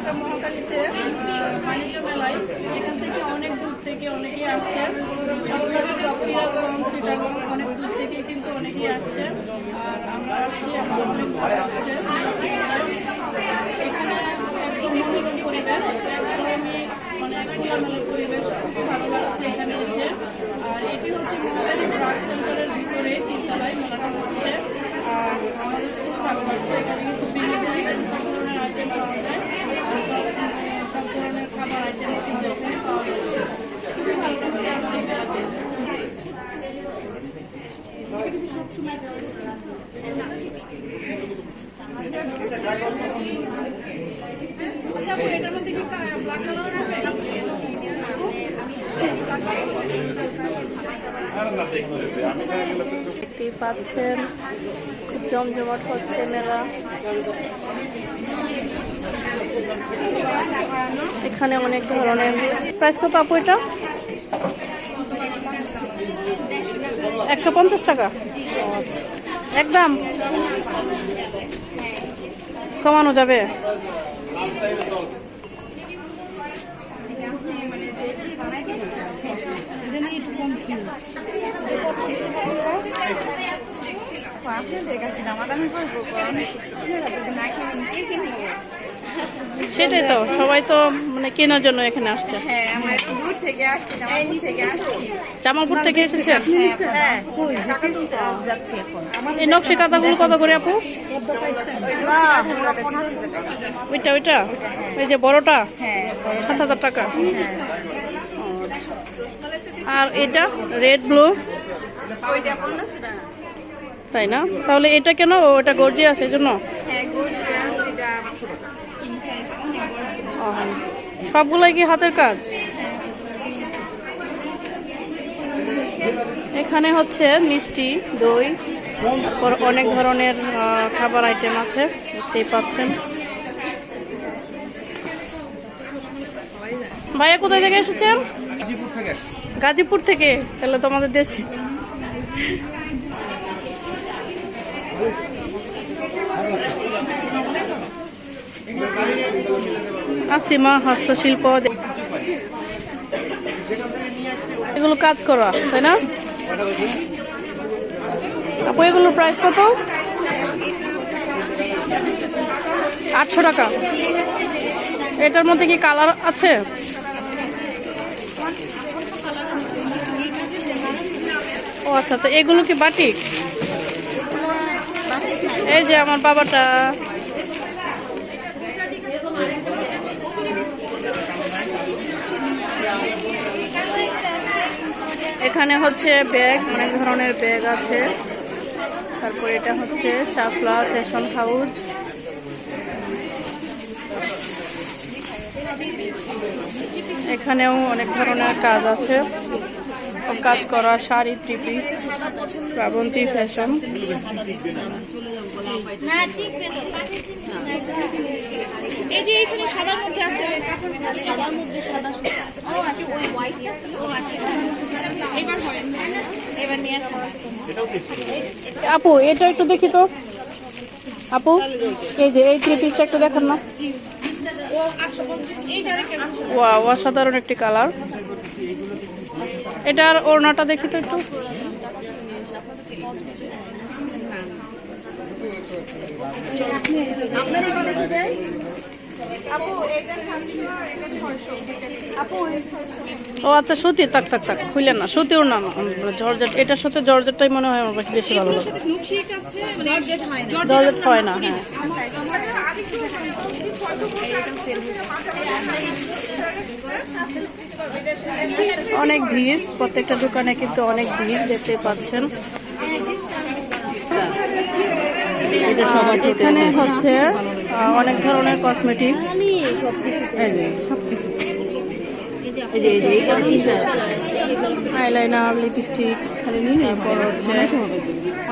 ঢাকা মহাকালীতে বাণিজ্য মেলায়, এখান থেকে অনেক দূর থেকে অনেকেই আসছে। অনেক দূর থেকে কিন্তু অনেকেই আসছে। আর আমরা আসছি অনেক আসছে। এখানে একদম মনোরম পরিবেশ, একদমই মানে খোলামেলা পরিবেশ, খুবই ভালো লাগছে এখানে এসে। আর এটি হচ্ছে মহাকালী ড্রাগ সেন্টারের ভিতরে তিনতলায় মেলাটা হচ্ছে আর আমাদের খুব ভালো লাগছে এখানে কিন্তু বিভিন্ন আইটেম সব ধরনের আইটেম পাওয়া যায় আর সব মানে সব ধরনের খাবার আইটেম কিন্তু এখানে পাওয়া যাচ্ছে খুবই ভালো লাগছে আমাদের এই মেলাতে এসে দেখতেই পাচ্ছেন খুব জমজমাট হচ্ছে মেলা। এখানে অনেক ধরনের প্রাইস কত আপু এটা? একশো পঞ্চাশ টাকা? একদম। কমানো যাবে। আপনাদের কাছে দামাদামি করব সেটাই তো সবাই তো মানে কেনার জন্য এখানে আসছে। হ্যাঁ জামালপুর থেকে হ্যাঁ যাচ্ছি এখন এই নকশি কাতাগুলো কত করে আপু? ওইটা ওইটা? ওই যে বড়টা? হ্যাঁ সাত হাজার টাকা। আর এটা রেড ব্লু? তাই না? তাহলে এটা কেন? ওটা গর্জি আছে এই জন্য হ্যাঁ গোল্ড এটা কিং সাইজ অনেক বড় আছে ও, সবগুলাই কি হাতের কাজ? এখানে হচ্ছে মিষ্টি, দই, তারপর অনেক ধরনের খাবার আইটেম আছে, দেখতেই পাচ্ছেন। ভাইয়া, কোথায় থেকে এসেছেন? গাজীপুর থেকে। তাহলে তো আমাদের দেশ। আসিমা হস্তশিল্প এগুলো কাজ করা, তাই না? আপু এগুলোর প্রাইস কত? আটশো টাকা। এটার মধ্যে কি কালার আছে? ও আচ্ছা আচ্ছা এগুলো কি বাটিক? এই যে আমার বাবাটা। এখানে হচ্ছে ব্যাগ, অনেক ধরনের ব্যাগ আছে। তারপর এটা হচ্ছে শাপলা ফ্যাশন হাউস। এখানেও অনেক ধরনের কাজ আছে। কাজ করা শাড়ি ত্রিপি শ্রাবন্তী ফ্যাশন। সাদার মধ্যে আছে। সাদার মধ্যে সাদা ও আচ্ছা ওই ও আচ্ছা এবার হয় এবার নিয়ে আসো আপু এটা একটু দেখি তো। আপু এই যে এই থ্রি পিসটা একটু দেখান না। ওয়া অসাধারণ একটি কালার এটার ওড়নাটা দেখি তো একটু। ও আচ্ছা সুতি তাক তাক তাক খুললেন না। না না, জর্জেট এটার সাথে জর্জেটটাই মনে হয় আমার কাছে বেশি ভালো লাগে। জর্জেট হয় না। হ্যাঁ অনেক ভিড় প্রত্যেকটা দোকানে কিন্তু অনেক ভিড় দেখতে পাচ্ছেন। এখানে হচ্ছে অনেক ধরনের কসমেটিক আইলাইনার লিপস্টিক খালি নিয়ে তারপর হচ্ছে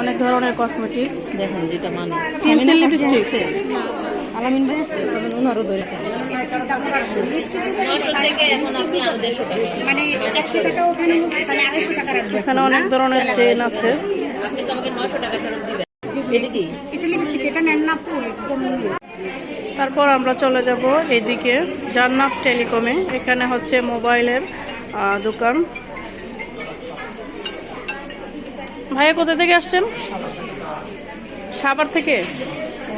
অনেক ধরনের কসমেটিক দেখেন যেটা মানে। পেন্সিল লিপস্টিক আলামিন ভাই ওনারও দরকার। মানে মানে এখানে অনেক ধরনের চেন আছে। এটা কি? তারপর আমরা চলে যাব এদিকে জান্নাত টেলিকমে। এখানে হচ্ছে মোবাইলের দোকান। ভাইয়া কোথা থেকে আসছেন? সাভার থেকে?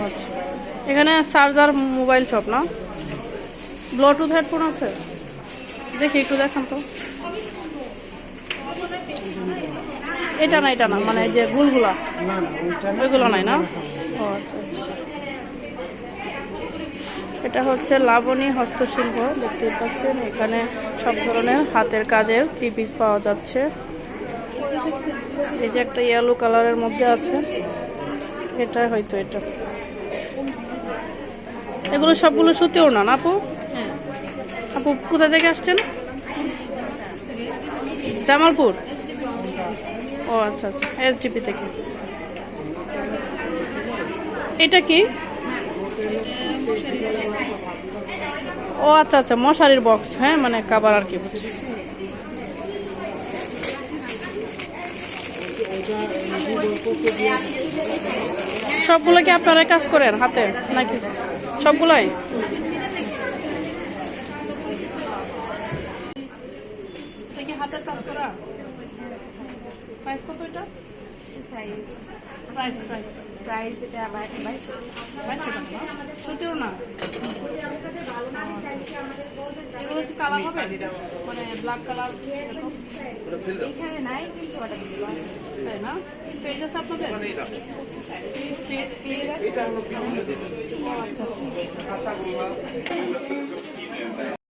আচ্ছা। এখানে চার্জার মোবাইল শপ না? ব্লুটুথ হেডফোন আছে? দেখি একটু দেখান তো। এটা না এটা না মানে এই যে গুলগুলা। ওইগুলো নাই না? ও আচ্ছা আচ্ছা। এটা হচ্ছে লাবণী হস্তশিল্প দেখতে পাচ্ছেন। এখানে সব ধরনের হাতের কাজের থ্রি পিস পাওয়া যাচ্ছে। এই যে একটা ইয়েলো কালারের মধ্যে আছে। এটা হয়তো এটা। এগুলো সবগুলো সুতিও না না আপু? আপু কোথা থেকে আসছেন? জামালপুর? ও আচ্ছা আচ্ছা এসডিপি থেকে। এটা কি? ও আচ্ছা আচ্ছা মশারির বক্স হ্যাঁ মানে কাবার আর কি বুঝছি সবগুলো কি আপনারা কাজ করেন হাতে নাকি? সবগুলোই এটা কি হাতের কাজ করা প্রাইস কত এটা সাইজ প্রাইস প্রাইস প্রাইস এটা বাইশশো বাইশশো টাকা না? সুতিও না এগুলো কি কালার হবে মানে ব্ল্যাক কালার এখানে নাই কিন্তু অর্ডার তাই না পেজ আছে আপনাদের পেজ পেজ ও আচ্ছা আচ্ছা